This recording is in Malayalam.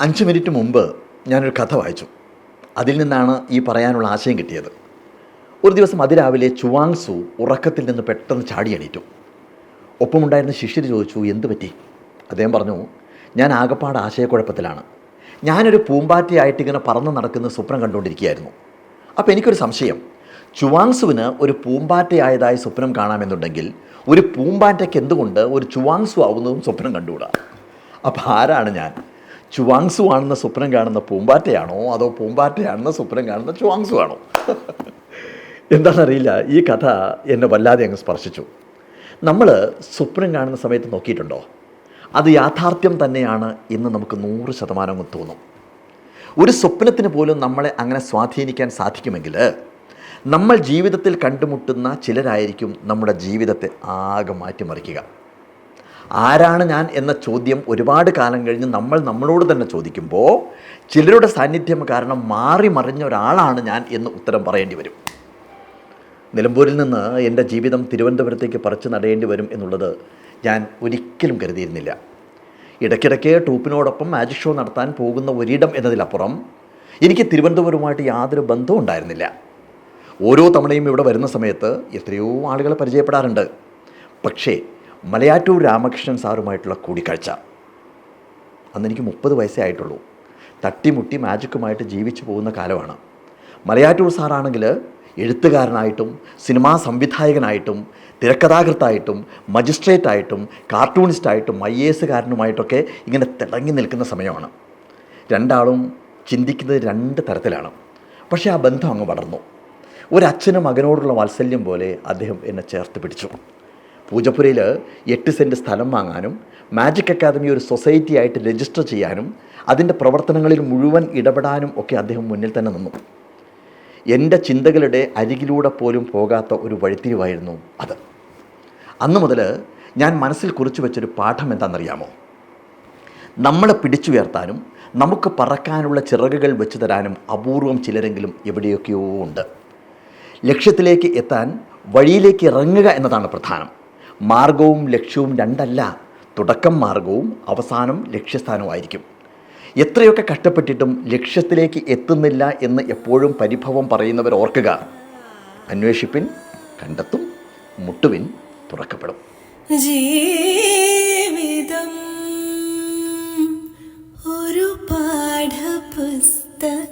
അഞ്ച് മിനിറ്റ് മുമ്പ് ഞാനൊരു കഥ വായിച്ചു. അതിൽ നിന്നാണ് ഈ പറയാനുള്ള ആശയം കിട്ടിയത്. ഒരു ദിവസം അതിരാവിലെ ചുവാങ്സു ഉറക്കത്തിൽ നിന്ന് പെട്ടെന്ന് ചാടി എണീറ്റു. ഒപ്പമുണ്ടായിരുന്ന ശിഷ്യർ ചോദിച്ചു എന്ത് പറ്റി? അദ്ദേഹം പറഞ്ഞു ഞാൻ ആകപ്പാട് ആശയക്കുഴപ്പത്തിലാണ്. ഞാനൊരു പൂമ്പാറ്റയായിട്ട് ഇങ്ങനെ പറന്ന് നടക്കുന്ന സ്വപ്നം കണ്ടുകൊണ്ടിരിക്കുകയായിരുന്നു. അപ്പോൾ എനിക്കൊരു സംശയം. ചുവാങ്സുവിന് ഒരു പൂമ്പാറ്റയായതായി സ്വപ്നം കാണാമെന്നുണ്ടെങ്കിൽ ഒരു പൂമ്പാറ്റയ്ക്ക് എന്തുകൊണ്ട് ഒരു ചുവാങ്സു ആവുന്നതും സ്വപ്നം കണ്ടുകൂടാ? അപ്പോൾ ആരാണ് ഞാൻ? ചുവാങ്സു ആണെന്ന സ്വപ്നം കാണുന്ന പൂമ്പാറ്റയാണോ? അതോ പൂമ്പാറ്റയാണെന്ന സ്വപ്നം കാണുന്ന ചുവാങ്സു ആണോ എന്താണെന്നറിയില്ല. ഈ കഥ എന്നെ വല്ലാതെ അങ്ങ് സ്പർശിച്ചു. നമ്മൾ സ്വപ്നം കാണുന്ന സമയത്ത് നോക്കിയിട്ടുണ്ടോ? അത് യാഥാർത്ഥ്യം തന്നെയാണ് എന്ന് നമുക്ക് നൂറ് ശതമാനം തോന്നും. ഒരു സ്വപ്നത്തിന് പോലും നമ്മളെ അങ്ങനെ സ്വാധീനിക്കാൻ സാധിക്കുമെങ്കിൽ നമ്മൾ ജീവിതത്തിൽ കണ്ടുമുട്ടുന്ന ചിലരായിരിക്കും നമ്മുടെ ജീവിതത്തെ ആകെ മാറ്റിമറിക്കുക. ആരാണ് ഞാൻ എന്ന ചോദ്യം ഒരുപാട് കാലം കഴിഞ്ഞ് നമ്മൾ നമ്മളോട് തന്നെ ചോദിക്കുമ്പോൾ ചിലരുടെ സാന്നിധ്യം കാരണം മാറി മറിഞ്ഞ ഒരാളാണ് ഞാൻ എന്ന് ഉത്തരം പറയേണ്ടി വരും. നിലമ്പൂരിൽ നിന്ന് എന്റെ ജീവിതം തിരുവനന്തപുരത്തേക്ക് പറിച്ചു നടേണ്ടി വരും എന്നുള്ളത് ഞാൻ ഒരിക്കലും കരുതിയിരുന്നില്ല. ഇടയ്ക്കിടയ്ക്ക് ടൂപ്പിനോടൊപ്പം മാജിക് ഷോ നടത്താൻ പോകുന്ന ഒരിടം എന്നതിലപ്പുറം എനിക്ക് തിരുവനന്തപുരവുമായിട്ട് യാതൊരു ബന്ധവും ഉണ്ടായിരുന്നില്ല. ഓരോ തവണയും ഇവിടെ വരുന്ന സമയത്ത് എത്രയോ ആളുകളെ പരിചയപ്പെടാറുണ്ട്. പക്ഷേ മലയാറ്റൂർ രാമകൃഷ്ണൻ സാറുമായിട്ടുള്ള കൂടിക്കാഴ്ച. അന്ന് എനിക്ക് മുപ്പത് വയസ്സേ ആയിട്ടുള്ളൂ. തട്ടിമുട്ടി മാജിക്കുമായിട്ട് ജീവിച്ചു പോകുന്ന കാലമാണ്. മലയാറ്റൂർ സാറാണെങ്കിൽ എഴുത്തുകാരനായിട്ടും സിനിമാ സംവിധായകനായിട്ടും തിരക്കഥാകൃത്തായിട്ടും മജിസ്ട്രേറ്റായിട്ടും കാർട്ടൂണിസ്റ്റായിട്ടും ഐ എ എസുകാരനുമായിട്ടൊക്കെ ഇങ്ങനെ തിളങ്ങി നിൽക്കുന്ന സമയമാണ്. രണ്ടാളും ചിന്തിക്കുന്നത് രണ്ട് തരത്തിലാണ്. പക്ഷേ ആ ബന്ധം അങ്ങ് വളർന്നു. ഒരച്ഛനും മകനോടുള്ള വാത്സല്യം പോലെ അദ്ദേഹം എന്നെ ചേർത്ത് പിടിച്ചു. പൂജപ്പുരയിൽ എട്ട് സെന്റ് സ്ഥലം വാങ്ങാനും മാജിക് അക്കാദമി ഒരു സൊസൈറ്റി ആയിട്ട് രജിസ്റ്റർ ചെയ്യാനും അതിന്റെ പ്രവർത്തനങ്ങളിൽ മുഴുവൻ ഇടപെടാനും ഒക്കെ അദ്ദേഹം മുന്നിൽ തന്നെ നിന്നു. എന്റെ ചിന്തകളുടെ അരികിലൂടെ പോലും പോകാത്ത ഒരു വഴിത്തിരിവായിരുന്നു അത്. അന്നു മുതൽ ഞാൻ മനസ്സിൽ കുറിച്ചു വെച്ചൊരു പാഠം എന്താണെന്നറിയാമോ? നമ്മളെ പിടിച്ചുയർത്താനും നമുക്ക് പറക്കാനുള്ള ചിറകുകൾ വെച്ചു തരാനും അപൂർവം ചിലരെങ്കിലും എവിടെയൊക്കെയോ ഉണ്ട്. ലക്ഷ്യത്തിലേക്ക് എത്താൻ വഴിയിലേക്ക് ഇറങ്ങുക എന്നതാണ് പ്രധാനം. മാർഗവും ലക്ഷ്യവും രണ്ടല്ല. തുടക്കം മാർഗവും അവസാനം ലക്ഷ്യസ്ഥാനവുമായിരിക്കും. എത്രയൊക്കെ കഷ്ടപ്പെട്ടിട്ടും ലക്ഷ്യത്തിലേക്ക് എത്തുന്നില്ല എന്ന് എപ്പോഴും പരിഭവം പറയുന്നവർ ഓർക്കുക. അന്വേഷിപ്പിൻ കണ്ടെത്തും മുട്ടുവിൻ തുറക്കപ്പെടും. ജീവിതം ഒരു പാഠപുസ്തകം.